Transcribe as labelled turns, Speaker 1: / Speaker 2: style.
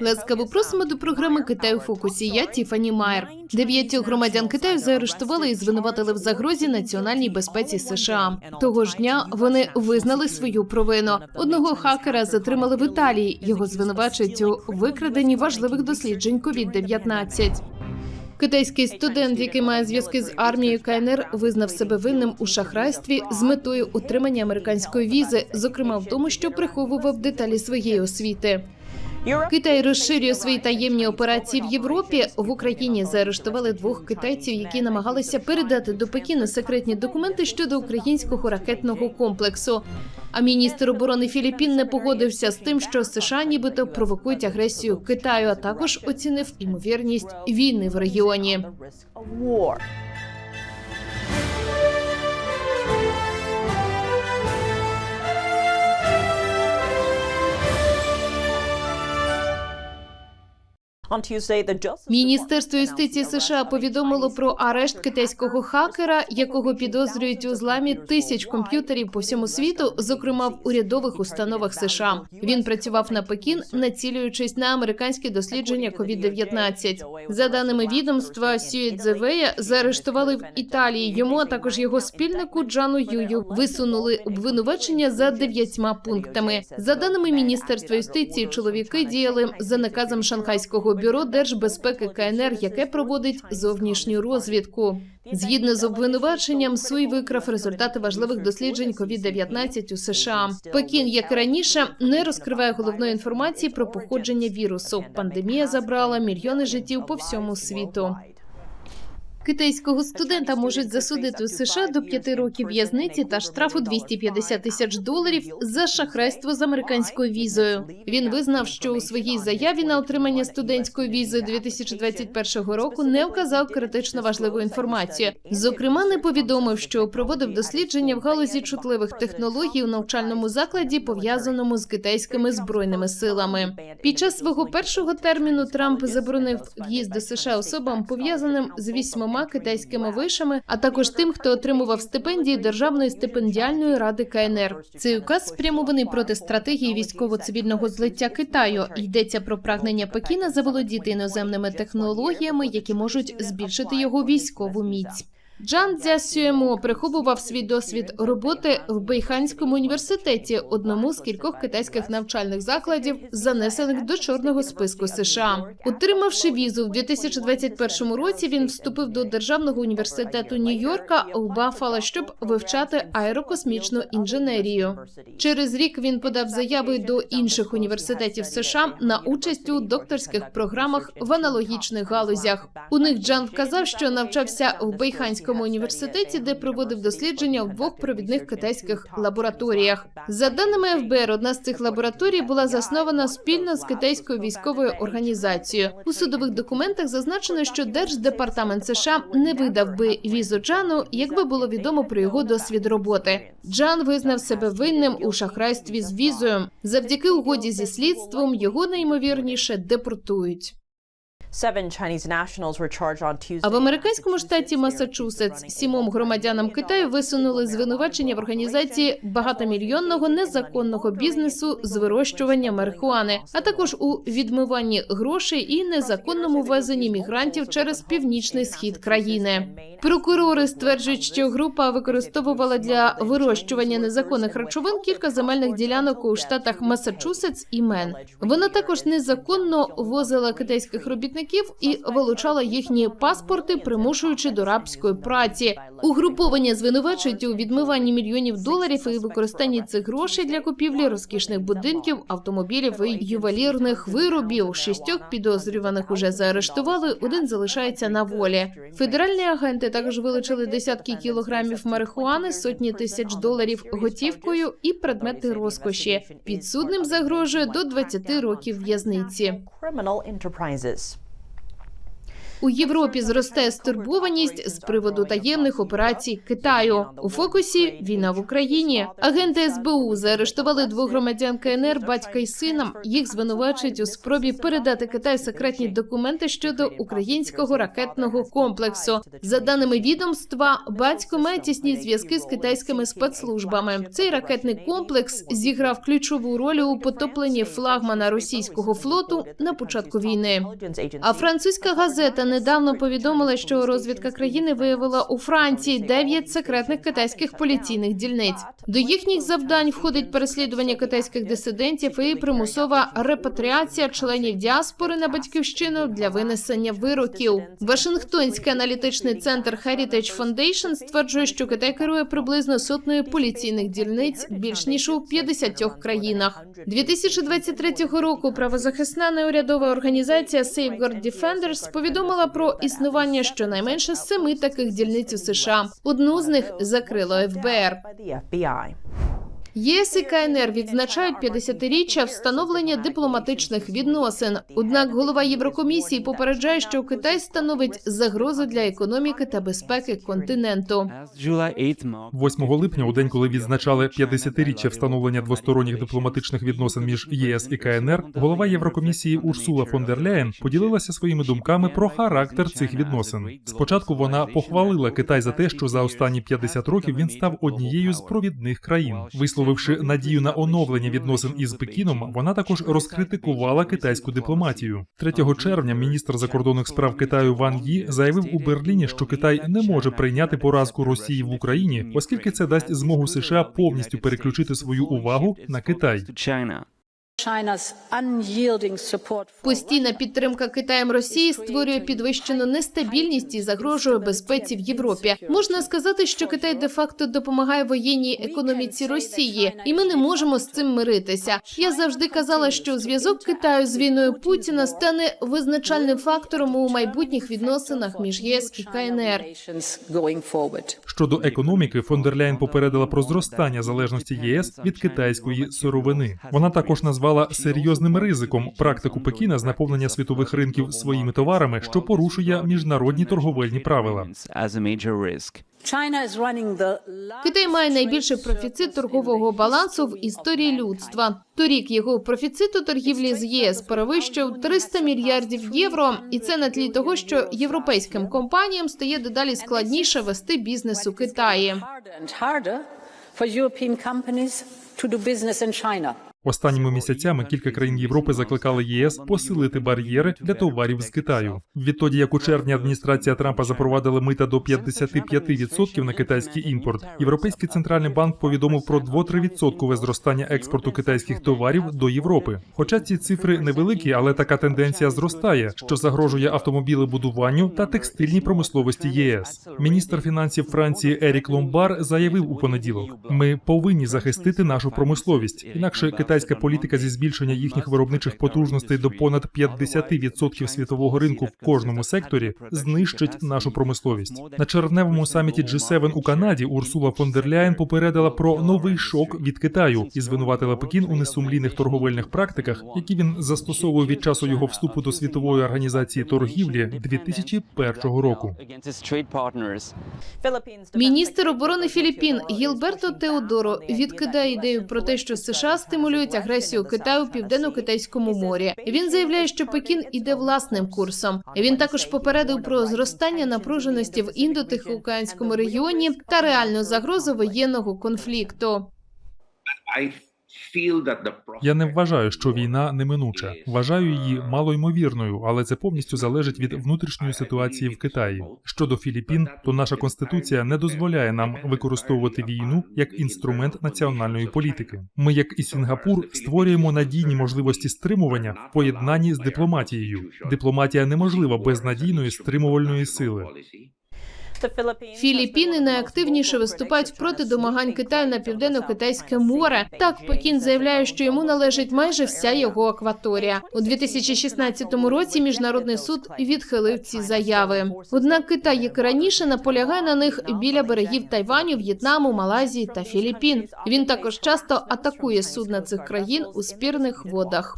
Speaker 1: Ласкаво просимо до програми Китай у фокусі. Я Тіфані Майер. Дев'ятьох громадян Китаю заарештували і звинуватили в загрозі національній безпеці США. Того ж дня вони визнали свою провину. Одного хакера затримали в Італії. Його звинувачують у викраденні важливих досліджень COVID-19. Китайський студент, який має зв'язки з армією КНР, визнав себе винним у шахрайстві з метою отримання американської візи, зокрема в тому, що приховував деталі своєї освіти. Китай розширює свої таємні операції в Європі. В Україні заарештували двох китайців, які намагалися передати до Пекіну секретні документи щодо українського ракетного комплексу. А міністр оборони Філіппін не погодився з тим, що США нібито провокують агресію Китаю, а також оцінив імовірність війни в регіоні. Міністерство юстиції США повідомило про арешт китайського хакера, якого підозрюють у зламі тисяч комп'ютерів по всьому світу, зокрема в урядових установах США. Він працював на Пекін, націлюючись на американські дослідження COVID-19. За даними відомства, Сюєдзевея заарештували в Італії. Йому а також його спільнику Джану Юю висунули обвинувачення за дев'ятьма пунктами. За даними міністерства юстиції, чоловіки діяли за наказом шанхайського бюро держбезпеки КНР, яке проводить зовнішню розвідку. Згідно з обвинуваченням, Суй викрав результати важливих досліджень COVID-19 у США. Пекін, як раніше, не розкриває головної інформації про походження вірусу. Пандемія забрала мільйони життів по всьому світу. Китайського студента можуть засудити у США до п'яти років в'язниці та штрафу 250 тисяч доларів за шахрайство з американською візою. Він визнав, що у своїй заяві на отримання студентської візи 2021 року не вказав критично важливу інформацію. Зокрема, не повідомив, що проводив дослідження в галузі чутливих технологій у навчальному закладі, пов'язаному з китайськими збройними силами. Під час свого першого терміну Трамп заборонив в'їзд до США особам пов'язаним з вісьмома китайськими вишами, а також тим, хто отримував стипендії Державної стипендіальної ради КНР. Цей указ спрямований проти стратегії військово-цивільного злиття Китаю. Йдеться про прагнення Пекіна заволодіти іноземними технологіями, які можуть збільшити його військову міць. Джан Цзясюємо приховував свій досвід роботи в Бейханському університеті, одному з кількох китайських навчальних закладів, занесених до чорного списку США. Отримавши візу в 2021 році, він вступив до державного університету Нью-Йорка у Баффало, щоб вивчати аерокосмічну інженерію. Через рік він подав заяви до інших університетів США на участь у докторських програмах в аналогічних галузях. У них Джан вказав, що навчався в Бейханському університеті, де проводив дослідження в двох провідних китайських лабораторіях. За даними ФБР, одна з цих лабораторій була заснована спільно з китайською військовою організацією. У судових документах зазначено, що держдепартамент США не видав би візу Джану, якби було відомо про його досвід роботи. Джан визнав себе винним у шахрайстві з візою. Завдяки угоді зі слідством його найімовірніше депортують. А в американському штаті Масачусетс сімом громадянам Китаю висунули звинувачення в організації багатомільйонного незаконного бізнесу з вирощування марихуани, а також у відмиванні грошей і незаконному ввезенні мігрантів через північний схід країни. Прокурори стверджують, що група використовувала для вирощування незаконних речовин кілька земельних ділянок у штатах Масачусетс і Мен. Вона також незаконно возила китайських робітників і вилучала їхні паспорти, примушуючи до рабської праці. Угруповання звинувачують у відмиванні мільйонів доларів і використанні цих грошей для купівлі розкішних будинків, автомобілів і ювелірних виробів. Шістьох підозрюваних уже заарештували. Один залишається на волі. Федеральні агенти також вилучили десятки кілограмів марихуани, сотні тисяч доларів готівкою і предмети розкоші. Підсудним загрожує до 20 років в'язниці. У Європі зростає стурбованість з приводу таємних операцій Китаю. У фокусі війна в Україні. Агенти СБУ заарештували двох громадян КНР, батька і сина. Їх звинувачують у спробі передати Китаю секретні документи щодо українського ракетного комплексу. За даними відомства, батько має тісні зв'язки з китайськими спецслужбами. Цей ракетний комплекс зіграв ключову роль у потопленні флагмана російського флоту на початку війни. А французька газета недавно повідомила, що розвідка країни виявила у Франції дев'ять секретних китайських поліційних дільниць. До їхніх завдань входить переслідування китайських дисидентів і примусова репатріація членів діаспори на батьківщину для винесення вироків. Вашингтонський аналітичний центр Heritage Foundation стверджує, що Китай керує приблизно сотнею поліційних дільниць більш ніж у 50 країнах. 2023 року правозахисна неурядова організація Safeguard Defenders повідомила про існування щонайменше семи таких дільниць у США. Одну з них закрило ФБР. ЄС і КНР відзначають 50-річчя встановлення дипломатичних відносин. Однак голова Єврокомісії попереджає, що Китай становить загрозу для економіки та безпеки континенту.
Speaker 2: 8 липня, у день, коли відзначали 50-річчя встановлення двосторонніх дипломатичних відносин між ЄС і КНР, голова Єврокомісії Урсула фон дер Ляєн поділилася своїми думками про характер цих відносин. Спочатку вона похвалила Китай за те, що за останні 50 років він став однією з провідних країн. Висловивши надію на оновлення відносин із Пекіном, вона також розкритикувала китайську дипломатію. 3 червня міністр закордонних справ Китаю Ван Ї заявив у Берліні, що Китай не може прийняти поразку Росії в Україні, оскільки це дасть змогу США повністю переключити свою увагу на Китай.
Speaker 1: Постійна підтримка Китаєм Росії створює підвищену нестабільність і загрожує безпеці в Європі. Можна сказати, що Китай де-факто допомагає воєнній економіці Росії, і ми не можемо з цим миритися. Я завжди казала, що зв'язок Китаю з війною Путіна стане визначальним фактором у майбутніх відносинах між ЄС і КНР.
Speaker 2: Щодо економіки, фон дер Ляйн попередила про зростання залежності ЄС від китайської сировини. Вона також назвала серйозним ризиком практику Пекіна з наповнення світових ринків своїми товарами, що порушує міжнародні торговельні правила.
Speaker 1: Китай має найбільший профіцит торгового балансу в історії людства. Торік його профіцит у торгівлі з ЄС перевищив 300 мільярдів євро, і це на тлі того, що європейським компаніям стає дедалі складніше вести бізнес у Китаї.
Speaker 2: Останніми місяцями кілька країн Європи закликали ЄС посилити бар'єри для товарів з Китаю. Відтоді, як у червні адміністрація Трампа запровадила мита до 55% на китайський імпорт, Європейський центральний банк повідомив про 2-3% зростання експорту китайських товарів до Європи. Хоча ці цифри невеликі, але така тенденція зростає, що загрожує автомобілебудуванню та текстильній промисловості ЄС. Міністр фінансів Франції Ерік Ломбар заявив у понеділок: ми повинні захистити нашу промисловість, інакше китайська політика зі збільшення їхніх виробничих потужностей до понад 50% світового ринку в кожному секторі знищить нашу промисловість. На червневому саміті G7 у Канаді Урсула фон дер Ляєн попередила про новий шок від Китаю і звинуватила Пекін у несумлінних торговельних практиках, які він застосовував від часу його вступу до світової організації торгівлі 2001 року.
Speaker 1: Міністр оборони Філіппін Гілберто Теодоро відкидає ідею про те, що США стимулюють агресію Китаю у південно-китайському морі. Він заявляє, що Пекін іде власним курсом. Він також попередив про зростання напруженості в індотихоокеанському регіоні та реальну загрозу воєнного конфлікту.
Speaker 2: Я не вважаю, що війна неминуча. Вважаю її малоймовірною, але це повністю залежить від внутрішньої ситуації в Китаї. Щодо Філіппін, то наша конституція не дозволяє нам використовувати війну як інструмент національної політики. Ми, як і Сінгапур, створюємо надійні можливості стримування в поєднанні з дипломатією. Дипломатія неможлива без надійної стримувальної сили.
Speaker 1: Філіппіни найактивніше виступають проти домагань Китаю на південно-китайське море. Так Пекін заявляє, що йому належить майже вся його акваторія. У 2016 році міжнародний суд відхилив ці заяви. Однак Китай, як і раніше, наполягає на них біля берегів Тайваню, В'єтнаму, Малайзії та Філіппін. Він також часто атакує судна цих країн у спірних водах.